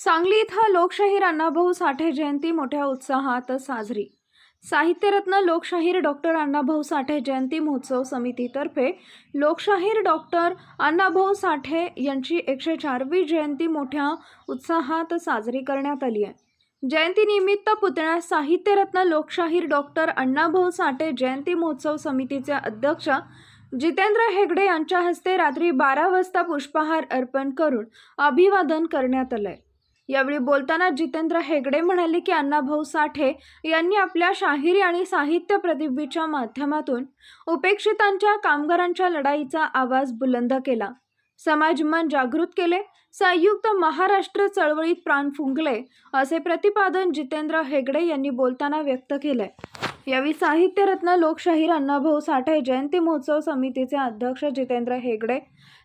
सांगली इथं लोकशाहीर अण्णाभाऊ साठे जयंती मोठ्या उत्साहात साजरी. साहित्यरत्न लोकशाहीर डॉक्टर अण्णाभाऊ साठे जयंती महोत्सव समितीतर्फे लोकशाहीर डॉक्टर अण्णाभाऊ साठे यांची एकशे चारवी जयंती मोठ्या उत्साहात साजरी करण्यात आली आहे. जयंतीनिमित्त पुतण्यास साहित्यरत्न लोकशाहीर डॉक्टर अण्णाभाऊ साठे जयंती महोत्सव समितीचे अध्यक्ष जितेंद्र हेगडे यांच्या हस्ते रात्री बारा वाजता पुष्पहार अर्पण करून अभिवादन करण्यात आलं आहे यावेळी बोलताना जितेंद्र हेगडे म्हणाले की अण्णाभाऊ साठे यांनी आपल्या शाहिरी आणि साहित्य प्रतिभेच्या माध्यमातून उपेक्षितांच्या कामगारांच्या लढाईचा आवाज बुलंद केला. समाज मन जागृत केले. संयुक्त महाराष्ट्र चळवळीत प्राण फुंकले असे प्रतिपादन जितेंद्र हेगडे यांनी बोलताना व्यक्त केले. यावेळी साहित्यरत्न लोकशाहीर अण्णाभाऊ साठे जयंती महोत्सव समितीचे अध्यक्ष जितेंद्र हेगडे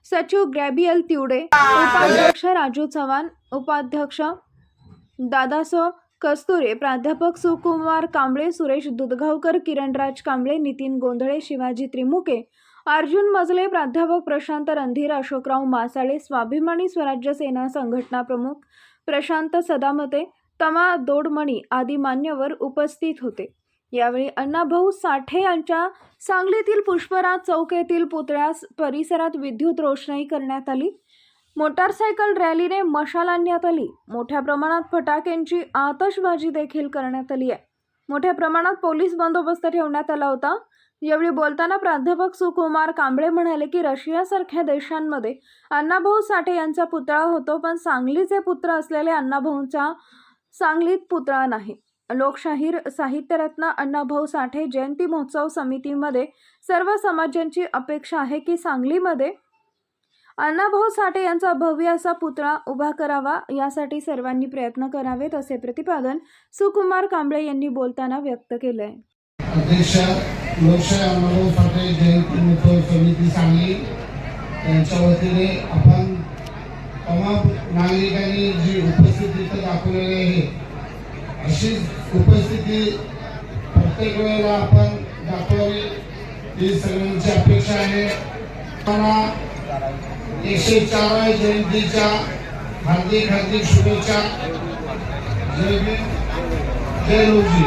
सचिव ग्रॅबियल तिवडे उपाध्यक्ष राजू चव्हाण उपाध्यक्ष दादासो कस्तुरे प्राध्यापक सुकुमार कांबळे सुरेश दुधगावकर किरणराज कांबळे नितीन गोंधळे शिवाजी त्रिमुके अर्जुन मजले प्राध्यापक प्रशांत रणधीर अशोकराव मासाळे स्वाभिमानी स्वराज्य सेना संघटना प्रमुख प्रशांत सदामते तमा दोडमणी आदी मान्यवर उपस्थित होते. यावेळी अण्णाभाऊ साठे यांच्या सांगलीतील पुष्पराज चौक येथील पुतळ्यास परिसरात विद्युत रोषणाई करण्यात आली. मोटारसायकल रॅलीने मशाल आणण्यात आली. मोठ्या प्रमाणात फटाक्यांची आतषबाजी देखील करण्यात आली आहे. मोठ्या प्रमाणात पोलीस बंदोबस्त ठेवण्यात आला होता. यावेळी बोलताना प्राध्यापक सुकुमार कांबळे म्हणाले की रशियासारख्या देशांमध्ये अण्णाभाऊ साठे यांचा पुतळा होतो पण सांगलीचे पुत्र असलेले अण्णाभाऊंचा सांगलीत पुतळा नाही. लोकशाहीर साहित्यरत्न अण्णाभाऊ साठे जयंती महोत्सव समितीमध्ये सर्व समाजांची अपेक्षा आहे की सांगलीमध्ये अण्णाभाऊ साठे यांचा भव्य असा पुतळा उभा करावा यासाठी सर्वांनी प्रयत्न करावेत असे प्रतिपादन सुकुमार कांबळे यांनी बोलताना व्यक्त केलंय. अध्यक्ष लोकशाही अण्णाभाऊ साठे जयंती महोत्सव समिती सांगली. यांच्या वतीने आपण नागरिकांनी जी उपस्थिती दाखवलेली आहे अशीच उपस्थिती प्रत्येक वेळेला आपण दाखवावी ही सगळ्यांची अपेक्षा आहे. मला एकशे चार जयंतीच्या हार्दिक हार्दिक शुभेच्छा. जय भीम जय रोजी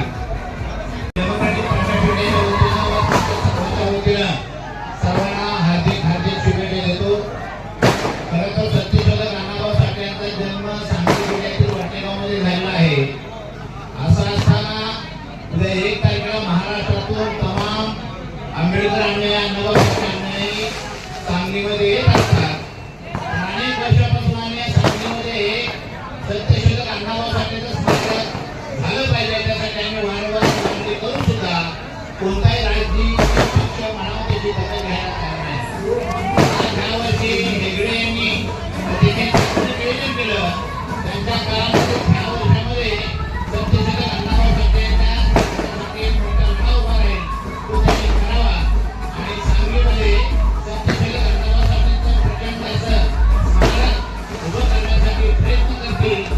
उद्या एक तारखेला महाराष्ट्रातून तमाम आंबेडकर अन्यायी अण्णाभाऊ अन्यायी सांगलीमध्ये येत असतात. अनेक वर्षापासून आम्ही या सांगलीमध्ये सत्यशोधक अण्णाभाऊ साठेचं स्मारक झालं पाहिजे. त्यासाठी आम्ही वारंवार विनंती करून सुद्धा कोणताही राजकीय पक्ष म्हणावं त्याची दखल घ्यायला तयार नाही. आज ह्या वर्षी हेगडे यांनी अतिशय केलं. त्यांच्या काळामध्ये प्रयत्न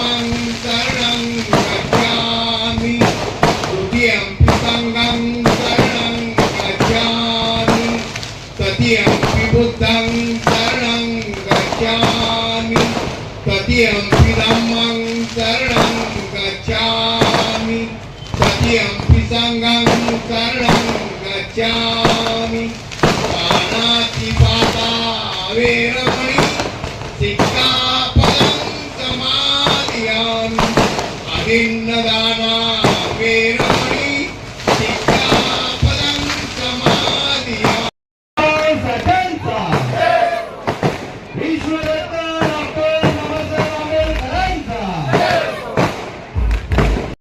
తదియంపి బుద్ధం శరణం గచ్చామి తదియంపి ధమ్మం శరణం గచ్చామి తదియంపి సంఘం శరణం గచ్చామి పాణాతి పాతా వేరమణి శిక్షాపదం సమాధియామి అభిన్నదాన